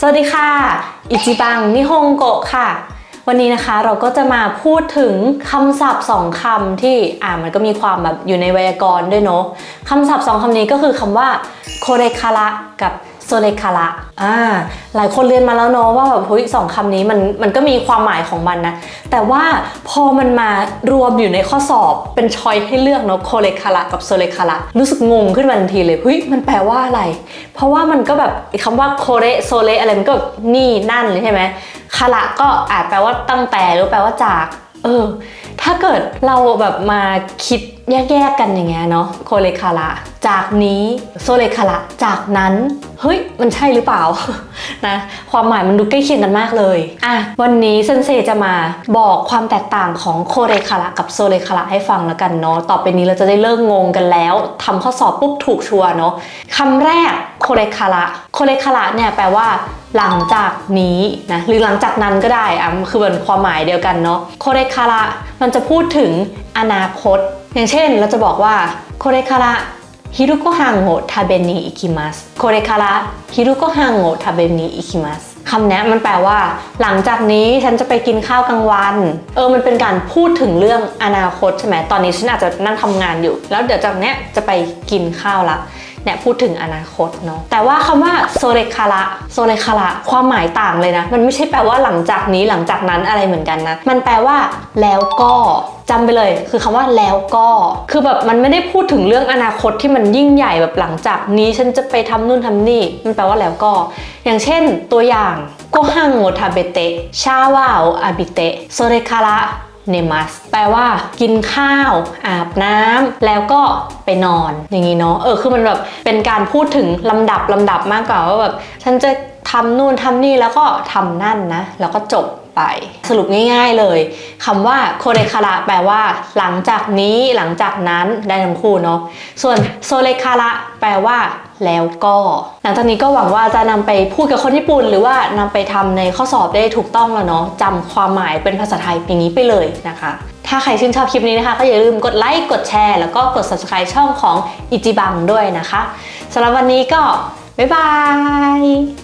สวัสดีค่ะ อิจิบัง นิฮงโกะค่ะ วันนี้นะคะเราก็จะมาพูดถึงคำศัพท์สองคำที่อ่ามันก็มีความแบบอยู่ในไวยากรณ์ด้วยเนาะคำศัพท์สองคำนี้ก็คือคำว่าโคเรคาระกับ โซเลคาระอ่าหลายคนเรียนมาแล้วเนาะว่าแบบเฮ้ยสองคำนี้มันมันก็มีความหมายของมันนะ แต่ว่าพอมันมารวมอยู่ในข้อสอบเป็นชอยให้เลือกเนาะโคเลคาระกับโซเลคาระรู้สึกงงขึ้นมาทันทีเลยเฮ้ยมันแปลว่าอะไร เพราะว่ามันก็แบบคำว่าโคเรโซเลอะไรมันก็แบบนี่นั่นเลยใช่ไหมคาระก็อาจแปลว่าตั้งแต่หรือแปลว่าจาก เออ ถ้าเกิดเราแบบมาคิดแยกๆกันอย่างเงี้ยเนาะโคเลคาระจากนี้โซเลคาระจากนั้น เฮ้ย มันใช่หรือเปล่า นะ ความหมายมันดูใกล้เคียงกันมากเลย อะ วันนี้เซนเซจะมาบอกความแตกต่างของโคเรคาระกับโซเลคาระให้ฟังแล้วกันเนาะ ต่อไปนี้เราจะได้เลิกงงกันแล้วทำข้อสอบปุ๊บถูกชัวร์เนาะคำแรก โคเรคาระโคเรคาระเนี่ยแปลว่าหลังจากนี้นะหรือหลังจากนั้นก็ได้อะคือเหมือนความหมายเดียวกันเนาะโคเรคาระมันจะพูดถึงอนาคต อย่างเช่นเราจะบอกว่าโคเรคาระฮิรุโกฮังโงทาเบนิอิคิมัสโคเรคาระฮิรุโกฮังโงทาเบนิอิคิมัสคำนี้มันแปลว่า หลังจากนี้ฉันจะไปกินข้าวกลางวัน เออมันเป็นการพูดถึงเรื่องอนาคตใช่ไหมตอนนี้ฉันอาจจะนั่งทำงานอยู่ แล้วเดี๋ยวจากเนี้ยจะไปกินข้าวละ เนี่ยพูดถึงอนาคตเนาะแต่ว่าคำว่าโซเรคาระโซเรคาระความหมายต่างเลยนะ มันไม่ใช่แปลว่าหลังจากนี้หลังจากนั้นอะไรเหมือนกันนะ มันแปลว่าแล้วก็จำไปเลยคือคำว่าแล้วก็คือแบบมันไม่ได้พูดถึงเรื่องอนาคตที่มันยิ่งใหญ่แบบหลังจากนี้ฉันจะไปทำนู่นทำนี่ มันแปลว่าแล้วก็ อย่างเช่นตัวอย่างโกฮังโงทาเบเตะชาวาโออาบิเตะโซเรคาระ เนมัสแปลว่ากินข้าว อาบน้ำแล้วก็ไปนอน อย่างนี้เนาะเออคือมันแบบเป็นการพูดถึงลำดับลำดับมากกว่าว่าแบบฉันจะทำนู่นทำนี่แล้วก็ทำนั่นนะ แล้วก็จบ ไป สรุปง่าย ๆเลยคำว่าโคเรคาระแปลว่า หลังจากนี้หลังจากนั้นได้ทั้งคู่เนาะส่วนโซเลคาระแปลว่า แล้วก็ หลังจากนี้ก็หวังว่าจะนำไปพูดกับคนญี่ปุ่น หรือว่านำไปทำในข้อสอบได้ถูกต้องแล้วเนาะจำความหมายเป็นภาษาไทยอย่างนี้ไปเลยนะคะถ้าใครชื่นชอบคลิปนี้นะคะ ก็อย่าลืมกดไลค์กดแชร์ แล้วก็กด subscribe ช่องของอิจิบังด้วยนะคะสำหรับวันนี้ก็ บ๊ายบาย